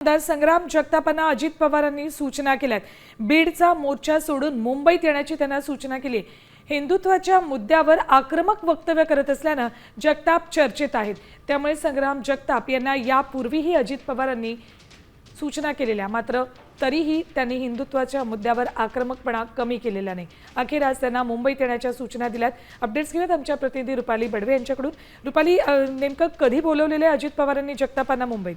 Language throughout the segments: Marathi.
आमदार संग्राम जगतापांना अजित पवारांनी सूचना केल्यात. बीडचा मोर्चा सोडून मुंबईत येण्याची त्यांना सूचना केली. हिंदुत्वाच्या मुद्द्यावर आक्रमक वक्तव्य करत असल्यानं जगताप चर्चेत आहेत. त्यामुळे संग्राम जगताप यांना यापूर्वीही अजित पवारांनी सूचना केलेल्या मात्र तरीही त्यांनी हिंदुत्वाच्या मुद्द्यावर आक्रमकपणा कमी केलेला नाही. अखेर आज त्यांना मुंबईत येण्याच्या सूचना दिल्यात. अपडेट्स घेऊयात आमच्या प्रतिनिधी रुपाली बडवे यांच्याकडून. रुपाली नेमकं कधी बोलवलेलं आहे अजित पवारांनी जगतापांना मुंबईत?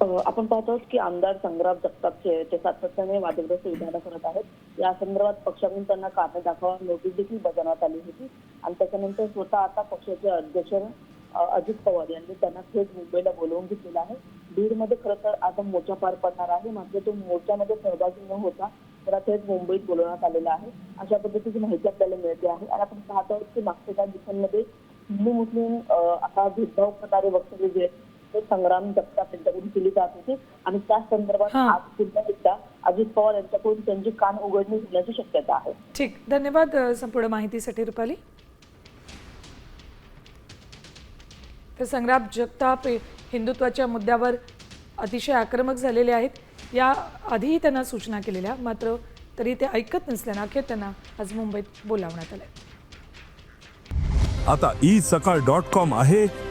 आपण पाहतो की आमदार संग्राम जगतापचे ते सातत्याने वादग्रस्त विधानं करत आहेत. या संदर्भात पक्षाकडून त्यांना कारण दाखवा नोटीस देखील बजावण्यात आली होती. आणि त्याच्यानंतर स्वतः आता पक्षाचे अध्यक्ष अजित पवार यांनी त्यांना थेट मुंबईला बोलवून घेतलेलं आहे. बीडमध्ये खरं तर आता मोर्चा पार पडणार आहे. मात्र तो मोर्चामध्ये सहभागी न होता त्याला थेट मुंबईत बोलवण्यात आलेला आहे. अशा पद्धतीची माहिती आपल्याला मिळते आहे. आणि आपण पाहतो आहोत की मागच्या काही दिवसांमध्ये हिंदू मुस्लिम आता भेदभाव प्रकारे वक्तव्य जे संग्राम जगताप यांच्याकडून केली जात होती. आणि त्या संदर्भात. आज पुन्हा एकदा अजित पवार यांच्याकडून त्यांची कान उघडणी होण्याची शक्यता आहे. ठीक. धन्यवाद संपूर्ण माहितीसाठी रुपाली. तर संग्राम जगताप हिंदुत्वाच्या मुद्द्यावर अतिशय आक्रमक झालेले आहेत. या आधीही त्यांना सूचना केलेल्या मात्र तरी ते ऐकत नसल्यानं अखेर त्यांना आज मुंबईत बोलावण्यात आलं आता ई सकाळ डॉट कॉम आहे.